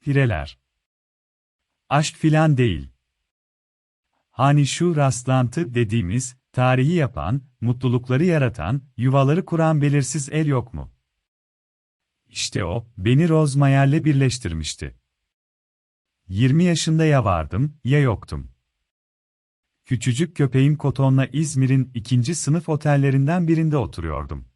Fireler. Aşk filan değil. Hani şu rastlantı dediğimiz, tarihi yapan, mutlulukları yaratan, yuvaları kuran belirsiz el yok mu? İşte o, beni Rozmayer'le birleştirmişti. 20 yaşında ya vardım, ya yoktum. Küçücük köpeğim Koton'la İzmir'in ikinci sınıf otellerinden birinde oturuyordum.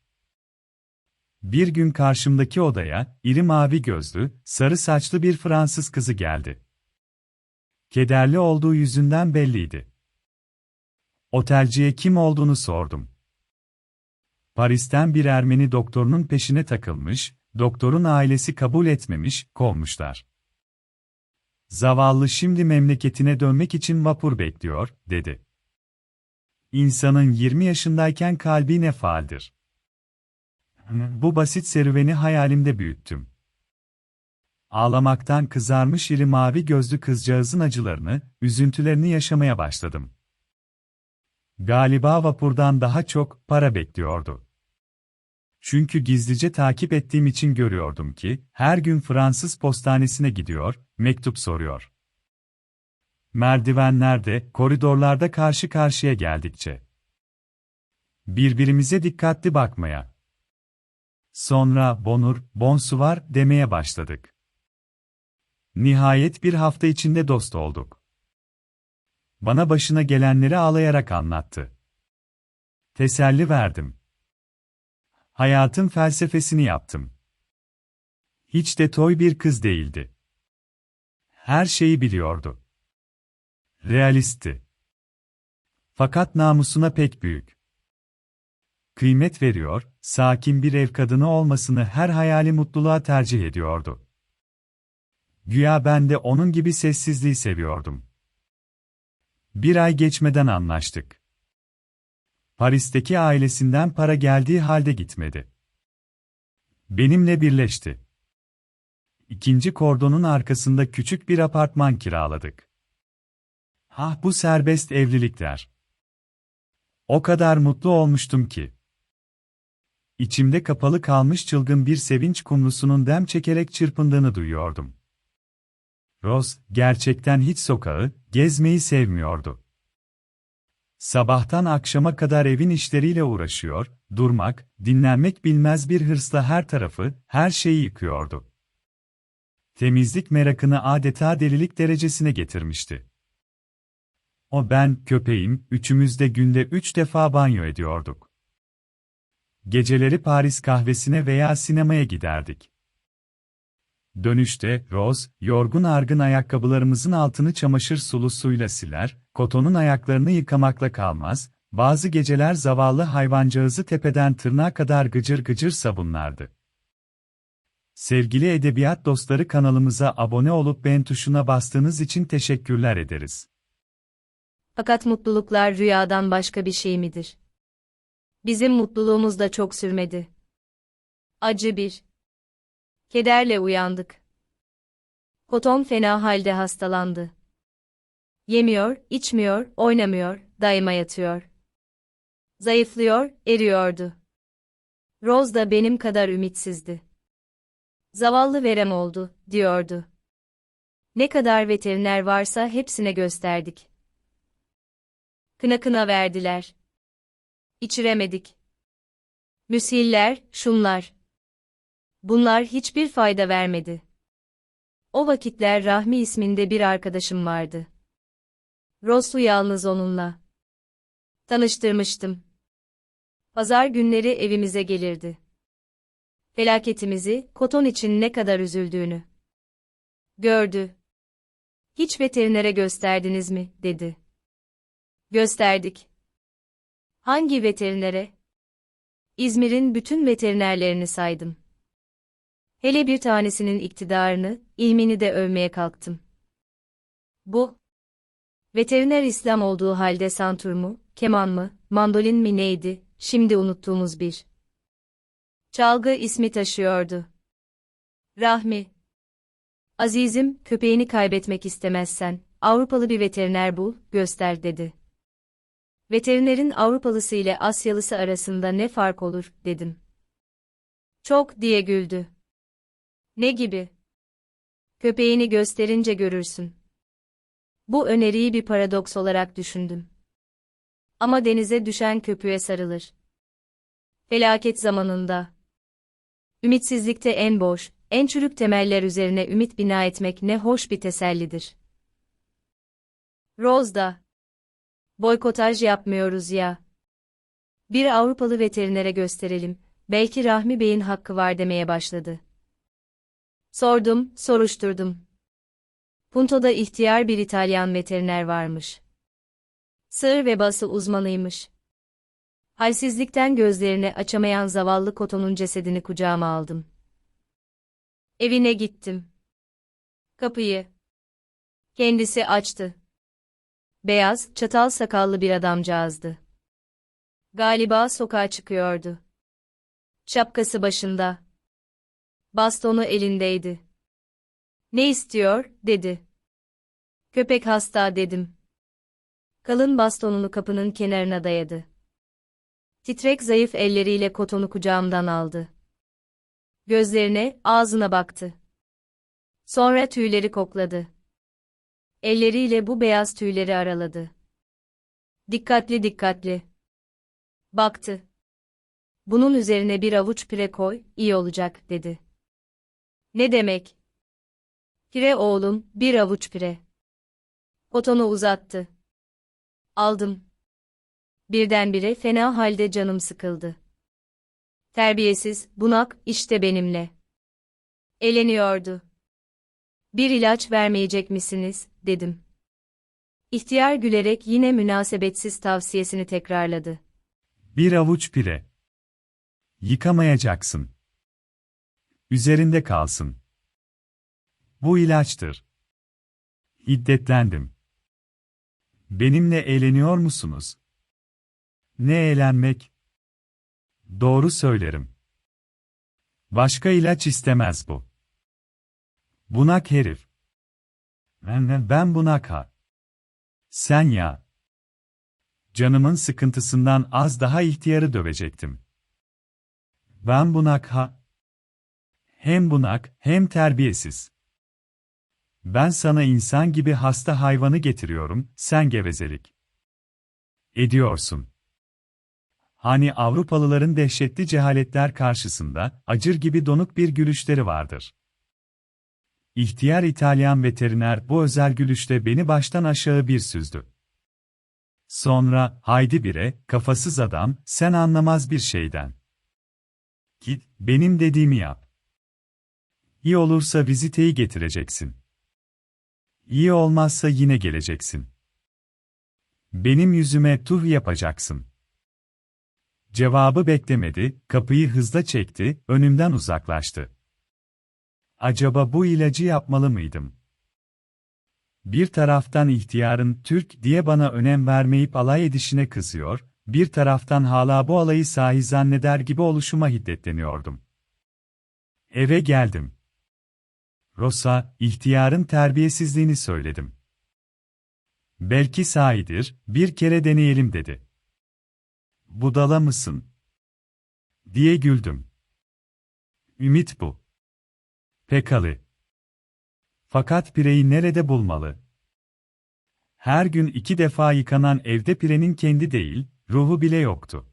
Bir gün karşımdaki odaya, iri mavi gözlü, sarı saçlı bir Fransız kızı geldi. Kederli olduğu yüzünden belliydi. Otelciye kim olduğunu sordum. Paris'ten bir Ermeni doktorunun peşine takılmış, doktorun ailesi kabul etmemiş, kovmuşlar. Zavallı şimdi memleketine dönmek için vapur bekliyor, dedi. İnsanın 20 yaşındayken kalbi ne faaldir. Bu basit serüveni hayalimde büyüttüm. Ağlamaktan kızarmış iri mavi gözlü kızcağızın acılarını, üzüntülerini yaşamaya başladım. Galiba vapurdan daha çok para bekliyordu. Çünkü gizlice takip ettiğim için görüyordum ki, her gün Fransız postanesine gidiyor, mektup soruyor. Merdivenlerde, koridorlarda karşı karşıya geldikçe. Birbirimize dikkatli bakmaya. Sonra bonur, bonsuvar demeye başladık. Nihayet bir hafta içinde dost olduk. Bana başına gelenleri ağlayarak anlattı. Teselli verdim. Hayatın felsefesini yaptım. Hiç de toy bir kız değildi. Her şeyi biliyordu. Realistti. Fakat namusuna pek büyük. Kıymet veriyor, sakin bir ev kadını olmasını her hayali mutluluğa tercih ediyordu. Güya ben de onun gibi sessizliği seviyordum. Bir ay geçmeden anlaştık. Paris'teki ailesinden para geldiği halde gitmedi. Benimle birleşti. İkinci kordonun arkasında küçük bir apartman kiraladık. Ah bu serbest evlilikler. O kadar mutlu olmuştum ki. İçimde kapalı kalmış çılgın bir sevinç kumlusunun dem çekerek çırpındığını duyuyordum. Rose, gerçekten hiç sokağı, gezmeyi sevmiyordu. Sabahtan akşama kadar evin işleriyle uğraşıyor, durmak, dinlenmek bilmez bir hırsla her tarafı, her şeyi yıkıyordu. Temizlik merakını adeta delilik derecesine getirmişti. O ben, köpeğim, üçümüz de günde üç defa banyo ediyorduk. Geceleri Paris kahvesine veya sinemaya giderdik. Dönüşte, Rose, yorgun argın ayakkabılarımızın altını çamaşır sulu suyla siler, kotonun ayaklarını yıkamakla kalmaz, bazı geceler zavallı hayvancağızı tepeden tırnağa kadar gıcır gıcır sabunlardı. Sevgili edebiyat dostları kanalımıza abone olup beğen tuşuna bastığınız için teşekkürler ederiz. Fakat mutluluklar rüyadan başka bir şey midir? Bizim mutluluğumuz da çok sürmedi. Acı bir. Kederle uyandık. Koton fena halde hastalandı. Yemiyor, içmiyor, oynamıyor, daima yatıyor. Zayıflıyor, eriyordu. Rose da benim kadar ümitsizdi. Zavallı verem oldu, diyordu. Ne kadar veteriner varsa hepsine gösterdik. Kına kına verdiler. İçiremedik. Müsiller, şunlar. Bunlar hiçbir fayda vermedi. O vakitler Rahmi isminde bir arkadaşım vardı. Rosu yalnız onunla. Tanıştırmıştım. Pazar günleri evimize gelirdi. Felaketimizi, koton için ne kadar üzüldüğünü. Gördü. Hiç veterinere gösterdiniz mi, dedi. Gösterdik. Hangi veterinere? İzmir'in bütün veterinerlerini saydım. Hele bir tanesinin iktidarını, ilmini de övmeye kalktım. Bu, veteriner İslam olduğu halde santur mu, keman mı, mandolin mi neydi, şimdi unuttuğumuz bir. Çalgı ismi taşıyordu. Rahmi. Azizim, köpeğini kaybetmek istemezsen, Avrupalı bir veteriner bul, göster dedi. Veterinerin Avrupalısı ile Asyalısı arasında ne fark olur, dedim. Çok diye güldü. Ne gibi? Köpeğini gösterince görürsün. Bu öneriyi bir paradoks olarak düşündüm. Ama denize düşen köpüğe sarılır. Felaket zamanında. Ümitsizlikte en boş, en çürük temeller üzerine ümit bina etmek ne hoş bir tesellidir. Rose da. Boykotaj yapmıyoruz ya. Bir Avrupalı veterinere gösterelim, belki Rahmi Bey'in hakkı var demeye başladı. Sordum, soruşturdum. Punto'da ihtiyar bir İtalyan veteriner varmış. Sığır ve bası uzmanıymış. Halsizlikten gözlerini açamayan zavallı Koto'nun cesedini kucağıma aldım. Evine gittim. Kapıyı. Kendisi açtı. Beyaz, çatal sakallı bir adamcağızdı. Galiba sokağa çıkıyordu. Şapkası başında. Bastonu elindeydi. Ne istiyor, dedi. Köpek hasta dedim. Kalın bastonunu kapının kenarına dayadı. Titrek zayıf elleriyle kotonu kucağımdan aldı. Gözlerine, ağzına baktı. Sonra tüyleri kokladı. Elleriyle bu beyaz tüyleri araladı. Dikkatli dikkatli. Baktı. Bunun üzerine bir avuç pire koy, iyi olacak, dedi. Ne demek? Pire oğlum, bir avuç pire. Kotonu uzattı. Aldım. Birdenbire fena halde canım sıkıldı. Terbiyesiz, bunak, işte benimle. Eleniyordu. Bir ilaç vermeyecek misiniz, dedim. İhtiyar gülerek yine münasebetsiz tavsiyesini tekrarladı. Bir avuç pire. Yıkamayacaksın. Üzerinde kalsın. Bu ilaçtır. Hiddetlendim. Benimle eğleniyor musunuz? Ne eğlenmek? Doğru söylerim. Başka ilaç istemez bu. Bunak herif. Ben, ben bunak ha. Sen ya. Canımın sıkıntısından az daha ihtiyarı dövecektim. Ben bunak ha. Hem bunak, hem terbiyesiz. Ben sana insan gibi hasta hayvanı getiriyorum, sen gevezelik. Ediyorsun. Hani Avrupalıların dehşetli cehaletler karşısında, acır gibi donuk bir gülüşleri vardır. İhtiyar İtalyan veteriner bu özel gülüşte beni baştan aşağı bir süzdü. Sonra, haydi bire, kafasız adam, sen anlamaz bir şeyden. Git, benim dediğimi yap. İyi olursa viziteyi getireceksin. İyi olmazsa yine geleceksin. Benim yüzüme tuh yapacaksın. Cevabı beklemedi, kapıyı hızla çekti, önümden uzaklaştı. Acaba bu ilacı yapmalı mıydım? Bir taraftan ihtiyarın Türk diye bana önem vermeyip alay edişine kızıyor, bir taraftan hala bu alayı sahi zanneder gibi oluşuma hiddetleniyordum. Eve geldim. Rosa, ihtiyarın terbiyesizliğini söyledim. Belki sahidir, bir kere deneyelim dedi. Budala mısın? Diye güldüm. Ümit bu. Pekalı. Fakat pireyi nerede bulmalı? Her gün iki defa yıkanan evde pirenin kendi değil, ruhu bile yoktu.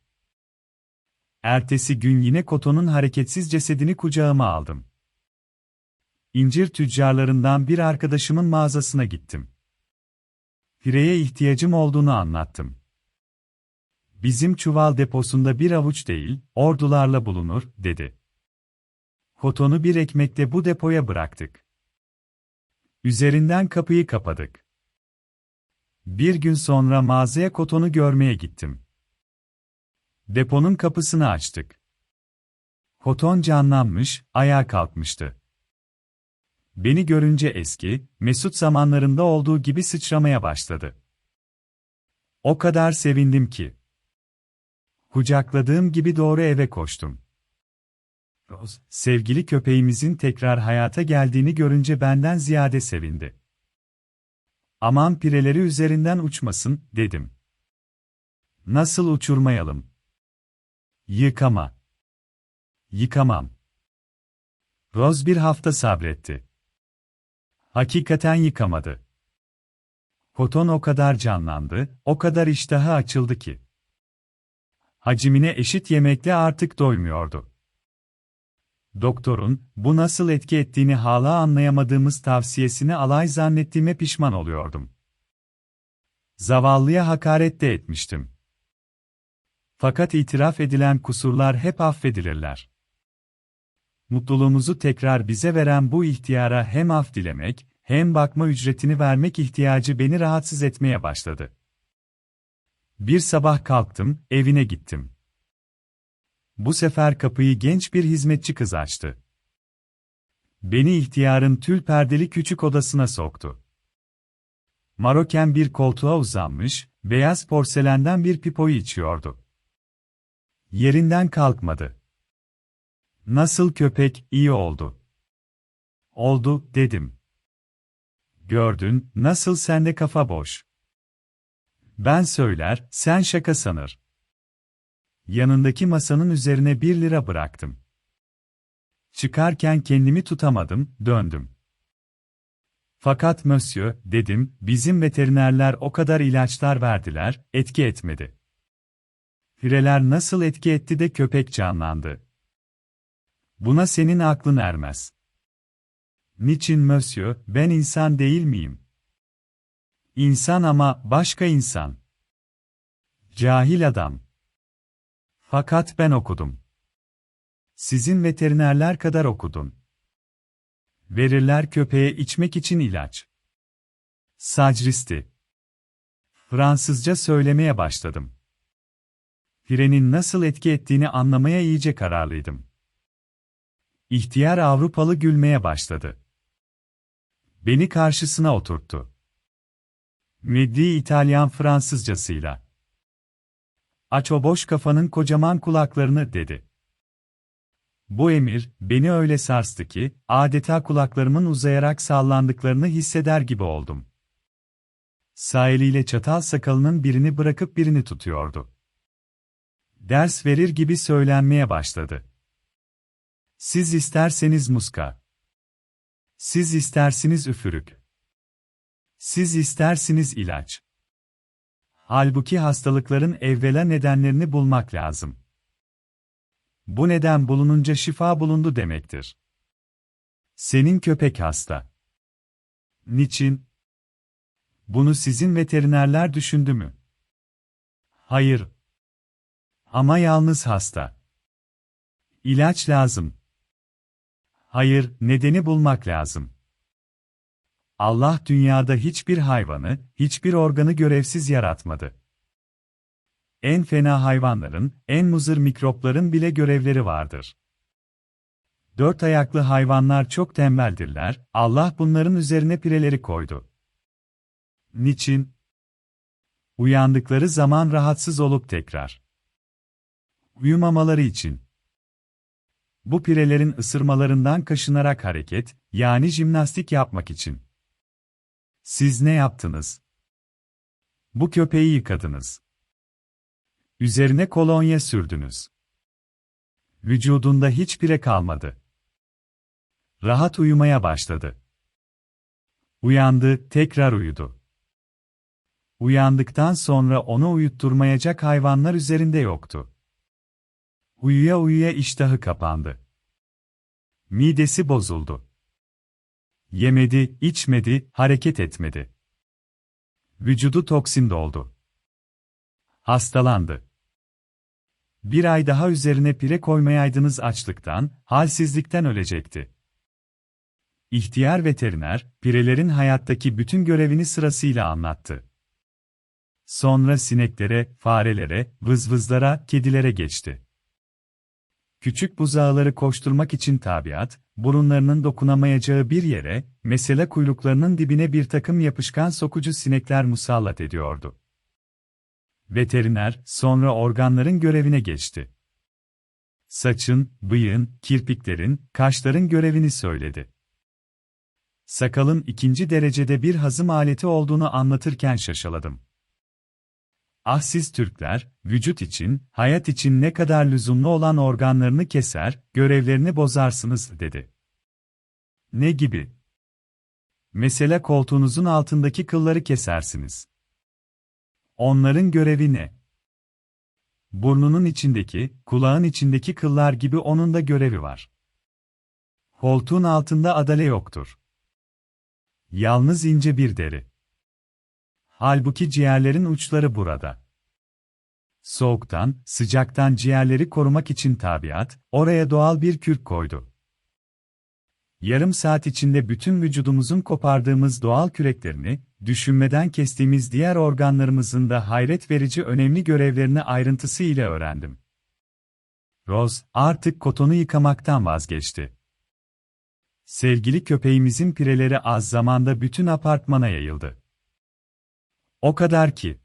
Ertesi gün yine Koto'nun hareketsiz cesedini kucağıma aldım. İncir tüccarlarından bir arkadaşımın mağazasına gittim. Pireye ihtiyacım olduğunu anlattım. Bizim çuval deposunda bir avuç değil, ordularla bulunur, dedi. Kotonu bir ekmekle bu depoya bıraktık. Üzerinden kapıyı kapadık. Bir gün sonra mağazaya kotonu görmeye gittim. Deponun kapısını açtık. Koton canlanmış, ayağa kalkmıştı. Beni görünce eski, mesut zamanlarında olduğu gibi sıçramaya başladı. O kadar sevindim ki. Kucakladığım gibi doğru eve koştum. Sevgili köpeğimizin tekrar hayata geldiğini görünce benden ziyade sevindi. Aman pireleri üzerinden uçmasın, dedim. Nasıl uçurmayalım? Yıkama. Yıkamam. Rose bir hafta sabretti. Hakikaten yıkamadı. Koton o kadar canlandı, o kadar iştahı açıldı ki. Hacimine eşit yemekle artık doymuyordu. Doktorun, bu nasıl etki ettiğini hala anlayamadığımız tavsiyesini alay zannettiğime pişman oluyordum. Zavallıya hakaret de etmiştim. Fakat itiraf edilen kusurlar hep affedilirler. Mutluluğumuzu tekrar bize veren bu ihtiyara hem af dilemek, hem bakma ücretini vermek ihtiyacı beni rahatsız etmeye başladı. Bir sabah kalktım, evine gittim. Bu sefer kapıyı genç bir hizmetçi kız açtı. Beni ihtiyarın tül perdeli küçük odasına soktu. Maroken bir koltuğa uzanmış, beyaz porselenden bir pipoyu içiyordu. Yerinden kalkmadı. Nasıl köpek, iyi oldu. Oldu, dedim. Gördün, nasıl sende kafa boş. Ben söyler, sen şaka sanır. Yanındaki masanın üzerine bir lira bıraktım. Çıkarken kendimi tutamadım, döndüm. Fakat monsieur, dedim, bizim veterinerler o kadar ilaçlar verdiler, etki etmedi. Fireler nasıl etki etti de köpek canlandı. Buna senin aklın ermez. Niçin monsieur, ben insan değil miyim? İnsan ama başka insan. Cahil adam. Fakat ben okudum. Sizin veterinerler kadar okudum. Verirler köpeğe içmek için ilaç. Sacristi. Fransızca söylemeye başladım. Frenin nasıl etki ettiğini anlamaya iyice kararlıydım. İhtiyar Avrupalı gülmeye başladı. Beni karşısına oturttu. Meddi İtalyan Fransızcasıyla. Aç o boş kafanın kocaman kulaklarını dedi. Bu emir, beni öyle sarstı ki, adeta kulaklarımın uzayarak sallandıklarını hisseder gibi oldum. Sağ çatal sakalının birini bırakıp birini tutuyordu. Ders verir gibi söylenmeye başladı. Siz isterseniz muska. Siz istersiniz üfürük. Siz istersiniz ilaç. Halbuki hastalıkların evvela nedenlerini bulmak lazım. Bu neden bulununca şifa bulundu demektir. Senin köpek hasta. Niçin? Bunu sizin veterinerler düşündü mü? Hayır. Ama yalnız hasta. İlaç lazım. Hayır, nedeni bulmak lazım. Allah dünyada hiçbir hayvanı, hiçbir organı görevsiz yaratmadı. En fena hayvanların, en muzır mikropların bile görevleri vardır. Dört ayaklı hayvanlar çok tembeldirler, Allah bunların üzerine pireleri koydu. Niçin? Uyandıkları zaman rahatsız olup tekrar. Uyumamaları için. Bu pirelerin ısırmalarından kaşınarak hareket, yani jimnastik yapmak için. Siz ne yaptınız? Bu köpeği yıkadınız. Üzerine kolonya sürdünüz. Vücudunda hiç pire kalmadı. Rahat uyumaya başladı. Uyandı, tekrar uyudu. Uyandıktan sonra onu uyutturmayacak hayvanlar üzerinde yoktu. Uyuya uyuya iştahı kapandı. Midesi bozuldu. Yemedi, içmedi, hareket etmedi. Vücudu toksin doldu. Hastalandı. Bir ay daha üzerine pire koymayaydınız açlıktan, halsizlikten ölecekti. İhtiyar veteriner, pirelerin hayattaki bütün görevini sırasıyla anlattı. Sonra sineklere, farelere, vızvızlara, kedilere geçti. Küçük buzağıları koşturmak için tabiat, burunlarının dokunamayacağı bir yere, mesela kuyruklarının dibine bir takım yapışkan sokucu sinekler musallat ediyordu. Veteriner, sonra organların görevine geçti. Saçın, bıyığın, kirpiklerin, kaşların görevini söyledi. Sakalın ikinci derecede bir hazım aleti olduğunu anlatırken şaşaladım. Ah siz Türkler, vücut için, hayat için ne kadar lüzumlu olan organlarını keser, görevlerini bozarsınız, dedi. Ne gibi? Mesela koltuğunuzun altındaki kılları kesersiniz. Onların görevi ne? Burnunun içindeki, kulağın içindeki kıllar gibi onun da görevi var. Koltuğun altında adale yoktur. Yalnız ince bir deri. Halbuki ciğerlerin uçları burada. Soğuktan, sıcaktan ciğerleri korumak için tabiat, oraya doğal bir kürk koydu. Yarım saat içinde bütün vücudumuzun kopardığımız doğal küreklerini, düşünmeden kestiğimiz diğer organlarımızın da hayret verici önemli görevlerini ayrıntısı ile öğrendim. Rose, artık kotonu yıkamaktan vazgeçti. Sevgili köpeğimizin pireleri az zamanda bütün apartmana yayıldı. O kadar ki.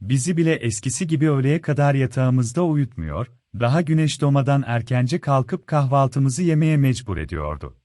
Bizi bile eskisi gibi öğleye kadar yatağımızda uyutmuyor, daha güneş doğmadan erkence kalkıp kahvaltımızı yemeye mecbur ediyordu.